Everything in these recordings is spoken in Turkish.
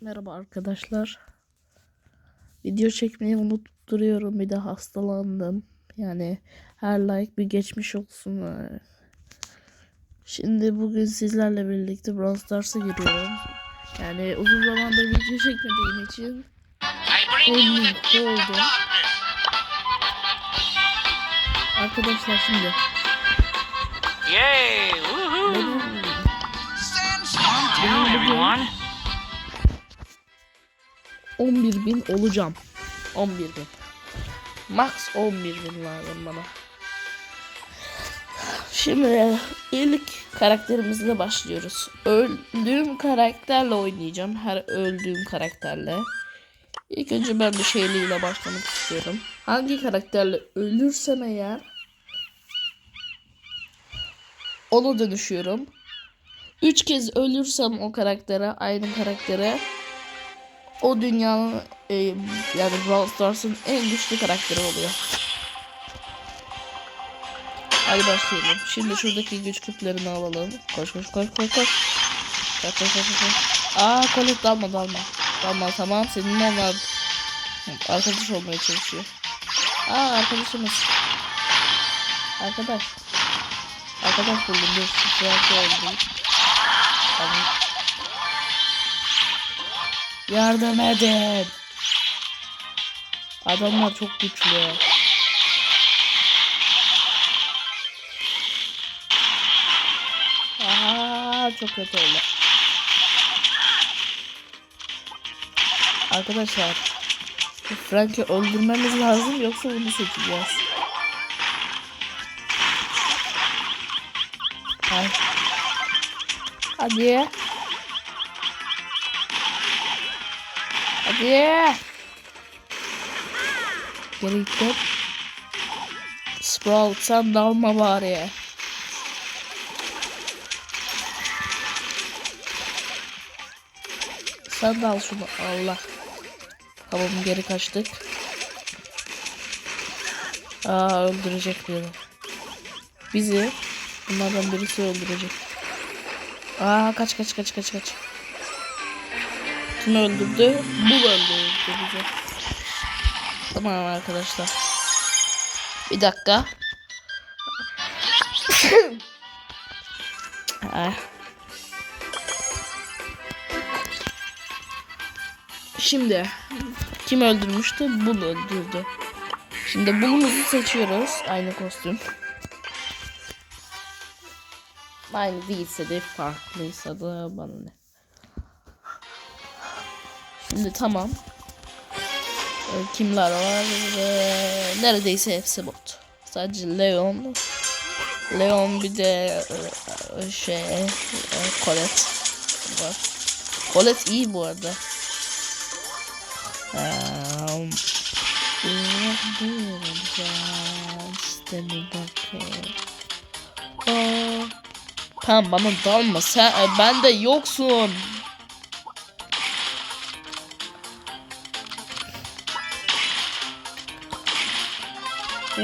Merhaba arkadaşlar. Video çekmeyi unutup duruyorum. Bir de hastalandım. Yani her like bir geçmiş olsun. Şimdi bugün sizlerle birlikte Brawl Stars'a giriyorum. Yani uzun zamandır video çekmediğim için I bring you the oyunun gift of oldu. darkness. Arkadaşlar şimdi Yay! 11 bin olacağım. 11 bin. Max 11 bin lazım bana. Şimdi ilk karakterimizle başlıyoruz. Öldüğüm karakterle oynayacağım. Her öldüğüm karakterle. İlk önce ben bir şeyliyle başlamak istiyorum. Hangi karakterle ölürsem eğer ona dönüşüyorum. Üç kez ölürsem o karaktere, aynı karaktere o dünyanın e, yani Brawl Stars'ın en güçlü karakteri oluyor. Hadi başlayalım. Şimdi şuradaki güç küplerini alalım. Koş koş koş koş koş. Koş koş koş koş. Aa Colette dalma dalma. Dalma tamam senin onlar arkadaş olmaya çalışıyor. Aa arkadaşımız. Arkadaş. Arkadaş buldum. Dur. Sıfır oldu. Tamam. Yardım edin. Adamlar çok güçlü. Aa, çok kötü oldu. Arkadaşlar. Frank'i öldürmemiz lazım yoksa bunu seçeceğiz. Ay. Hadi. Hadi. Geri gittim. Sprout sen dalma bari. Sen de al şunu Allah. Tamam geri kaçtık. Aa öldürecek beni. Bizi bunlardan birisi öldürecek. Aa kaç kaç kaç kaç kaç. Kim öldürdü? Bu öldürdü. Tamam arkadaşlar. Bir dakika. Ah. Şimdi kim öldürmüştü? Bul öldürdü. Şimdi bulumuzu seçiyoruz. Aynı kostüm. Aynı değilse de farklıysa da bana ne. Şimdi tamam. Ee, Kimler var? Ee, neredeyse hepsi bot. Sadece Leon. Leon bir de e, şey e, Colette var. Colette iyi bu arada. Tamam bana dalma sen e, ben de yoksun.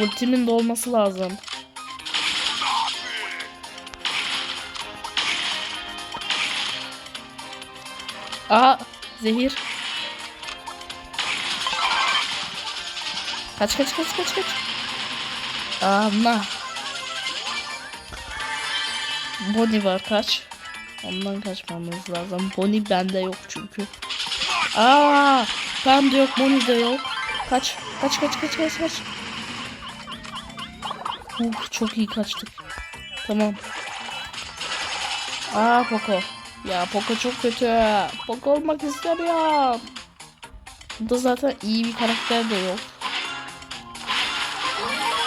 Ultimin de olması lazım. Aa zehir. Kaç kaç kaç kaç kaç. Ama. Bonnie var kaç. Ondan kaçmamız lazım. Bonnie bende yok çünkü. Aa, bende yok, Bonnie de yok. Kaç, kaç, kaç, kaç, kaç, kaç. Uf, çok iyi kaçtık. Tamam. Aa Poco. Ya Poco çok kötü. Poco olmak istemiyorum. Burada zaten iyi bir karakter de yok.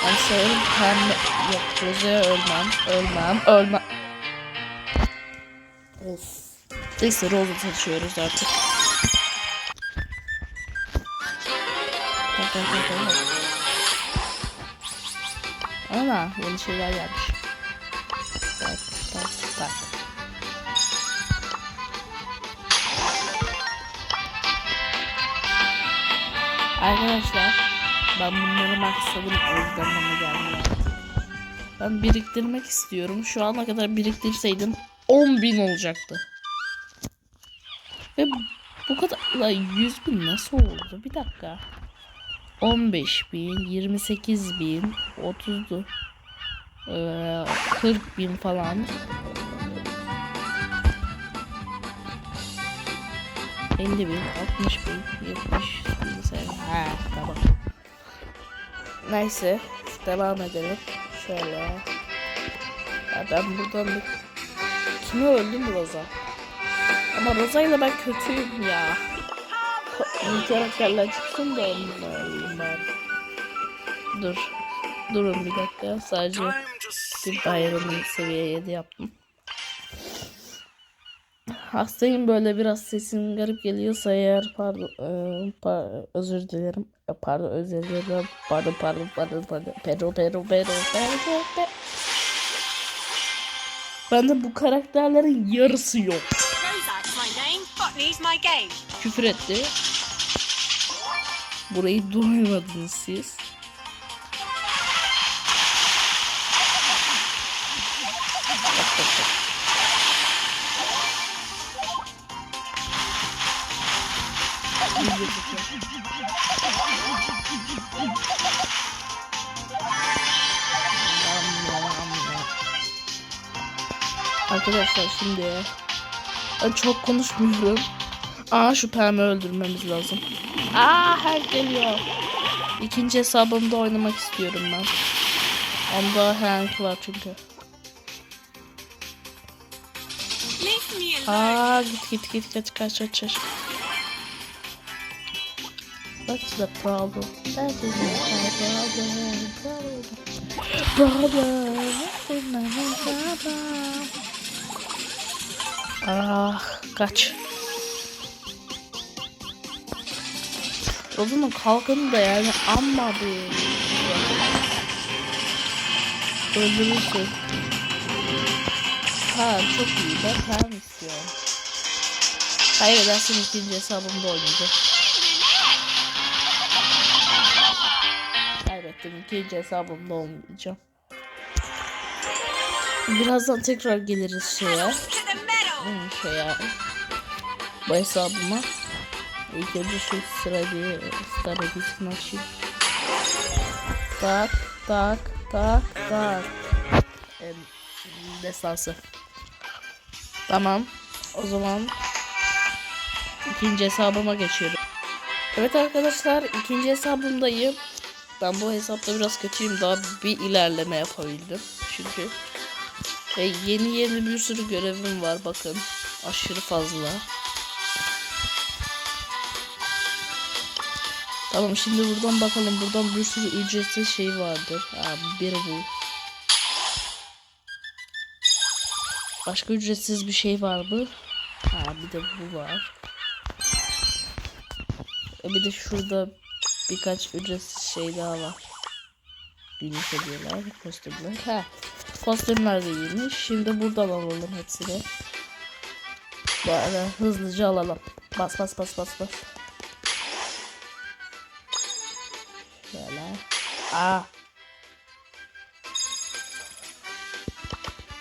Ben severim pembe. Yok Rose'ye ölmem. Ölmem. Ölmem. Of. Neyse Rose'u seçiyoruz artık. Tak tak tak. Ana yeni şeyler gelmiş. Tak tak tak. Arkadaşlar ben bunları maksadım bana gelmiyor. Ben biriktirmek istiyorum. Şu ana kadar biriktirseydim 10.000 olacaktı. Ve Bu kadar la 100 bin nasıl oldu? Bir dakika. 15 bin, 28 bin, 30 ee, 40 bin falan. 50 bin, 60 bin, 70 bin sen. Ha tamam. Neyse devam edelim. Şöyle. Ya ben buradan bir... Kimi öldüm Roza? Ama Roza ile ben kötüyüm ya. İyi karakterler çıksın da onunla alayım. Dur. Durun bir dakika. Sadece bir bayramı seviye 7 yaptım. Hastayım böyle biraz sesim garip geliyorsa eğer pardon e, pa- özür dilerim. E, Pardon özür dilerim. Pardon pardon pardon pardon. Pero pero pero pero pero. Bende bu karakterlerin yarısı yok. Küfür etti. Burayı duymadınız siz. Arkadaşlar şimdi çok konuşmuyorum. Aa şu Pam'i öldürmemiz lazım. Aa her geliyor. İkinci hesabımda oynamak istiyorum ben. Onda Hank var çünkü. Aa git git git git kaç kaç kaç. What's the problem? That is my problem. Problem. That is my problem. Ah kaç. Rozan'ın kalkanı da yani amma bir öldürürsün. Ha çok iyi ben Pam istiyorum. Kaybedersin ikinci hesabımda oynayacağım. Kaybettim ikinci hesabımda olmayacağım. Birazdan tekrar geliriz şeye. Hmm, şeye. Bu hesabıma. İlk önce şu sıra diye star editini açayım. Tak tak tak tak. Destansı. Tamam. O zaman ikinci hesabıma geçiyorum. Evet arkadaşlar ikinci hesabımdayım. Ben bu hesapta biraz kötüyüm. Daha bir ilerleme yapabildim. Çünkü ve yeni yeni bir sürü görevim var bakın. Aşırı fazla. Tamam şimdi buradan bakalım. Buradan bir sürü ücretsiz şey vardır. Ha, biri bu. Başka ücretsiz bir şey var mı? Ha bir de bu var. E, bir de şurada birkaç ücretsiz şey daha var. Günlük hediyeler, kostümler. Ha. Kostümler de iyiymiş. Şimdi buradan alalım hepsini. Böyle hızlıca alalım. Bas bas bas bas bas. Aa.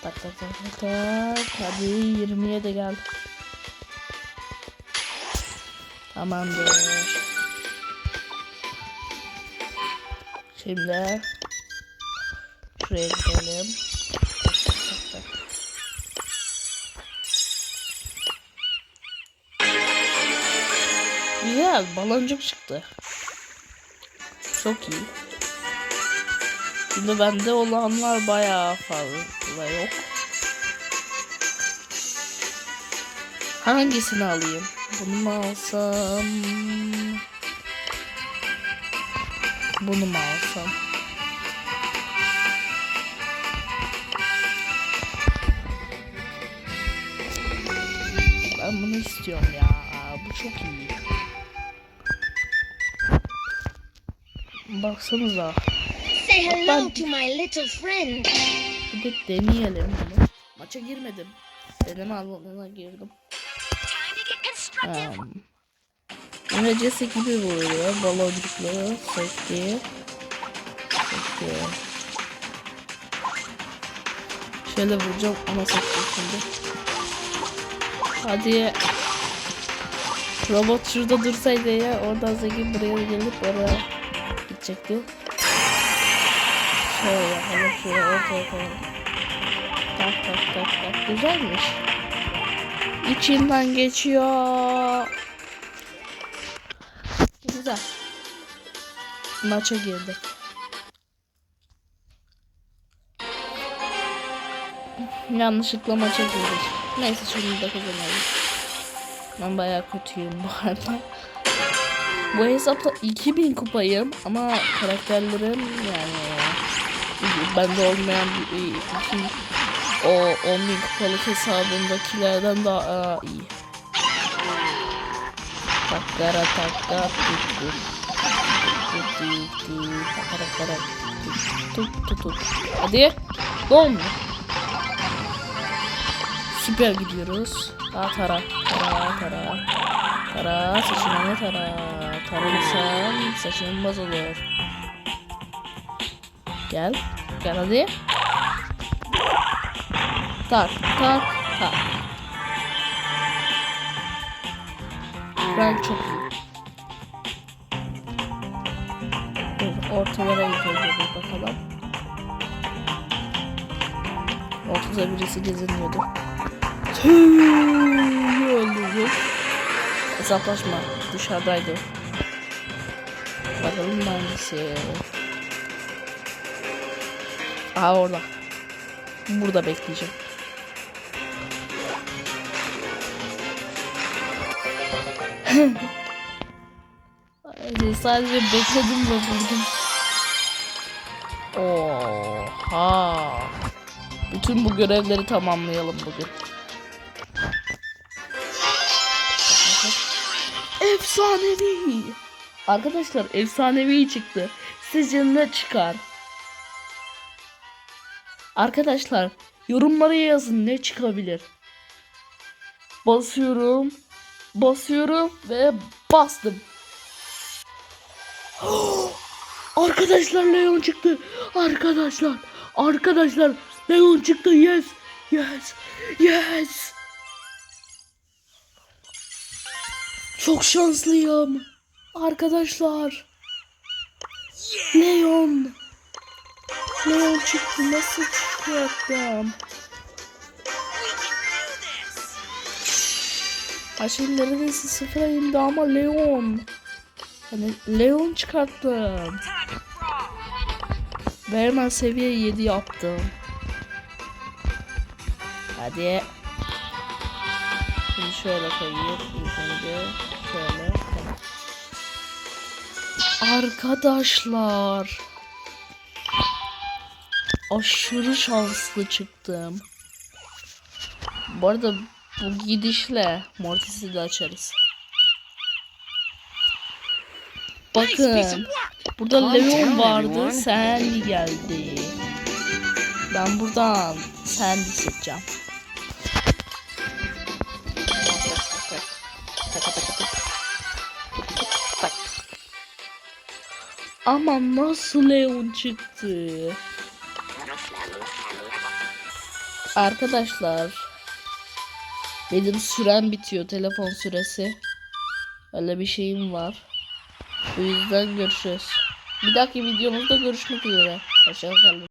Tak tak tak tak. Hadi 20'ye de gel. Tamamdır. Şimdi şuraya gidelim. Güzel baloncuk çıktı. Çok iyi. Şimdi bende olanlar bayağı fazla yok. Hangisini alayım? Bunu mu alsam? Bunu mu alsam? Ben bunu istiyorum ya. Bu çok iyi. Baksanıza. Say hello to my little friend. Bir de deneyelim bunu. Maça girmedim. Deneme alanına girdim. Um, İngilizcesi gibi vuruyor. Baloncuklu. Sekti. Sekti. Şöyle vuracağım ama sekti şimdi. Hadi. Robot şurada dursaydı ya oradan zengin buraya gelip oraya gidecekti. Şöyle yapalım şöyle ortaya koyalım. Tak tak tak tak güzelmiş. İçinden geçiyor. Güzel. Maça girdik. Yanlışlıkla maça girdik. Neyse şimdi de kazanalım. Ben bayağı kötüyüm bu arada. Bu hesapta 2000 kupayım ama karakterlerim yani bende olmayan iki, o 10.000 kupalık hesabımdakilerden daha iyi. Takkara takka tut tut tut tut tut takara takara hadi dolmuyor. Süper gidiyoruz. Aa tara tara tara tara saçını tara tararsan saçın bozulur. Gel gel hadi. Tak tak tak. Ben çok iyi. Dur ortalara bir bakalım. Ortada birisi geziniyordu. Tüy öldürdük. Hesaplaşma dışarıdaydı. Bakalım hangisi. Aha orada. Burada bekleyeceğim. Sadece bekledim ve vurdum. Oha. Bütün bu görevleri tamamlayalım bugün. Efsanevi. Arkadaşlar efsanevi çıktı. Sizce ne çıkar? Arkadaşlar yorumlara yazın ne çıkabilir. Basıyorum. Basıyorum ve bastım. Arkadaşlar Leon çıktı. Arkadaşlar. Arkadaşlar Leon çıktı. Yes. Yes. Yes. Çok şanslıyım. Arkadaşlar. Leon. Leon çıktı. Nasıl çıkarttım? Aşil neredeyse sıfıra indi ama Leon. Hani Leon çıkarttım. Ve hemen seviye 7 yaptım. Hadi. Şimdi şöyle koyayım. Önce şöyle. Arkadaşlar. Aşırı şanslı çıktım. Bu arada bu gidişle Mortis'i de açarız. Bakın. Burada Leon vardı. Sandy geldi. Ben buradan Sandy seçeceğim. Ama nasıl Leon çıktı? Arkadaşlar benim süren bitiyor telefon süresi. Öyle bir şeyim var. Bu yüzden görüşürüz. Bir dahaki videomuzda görüşmek üzere. Hoşçakalın.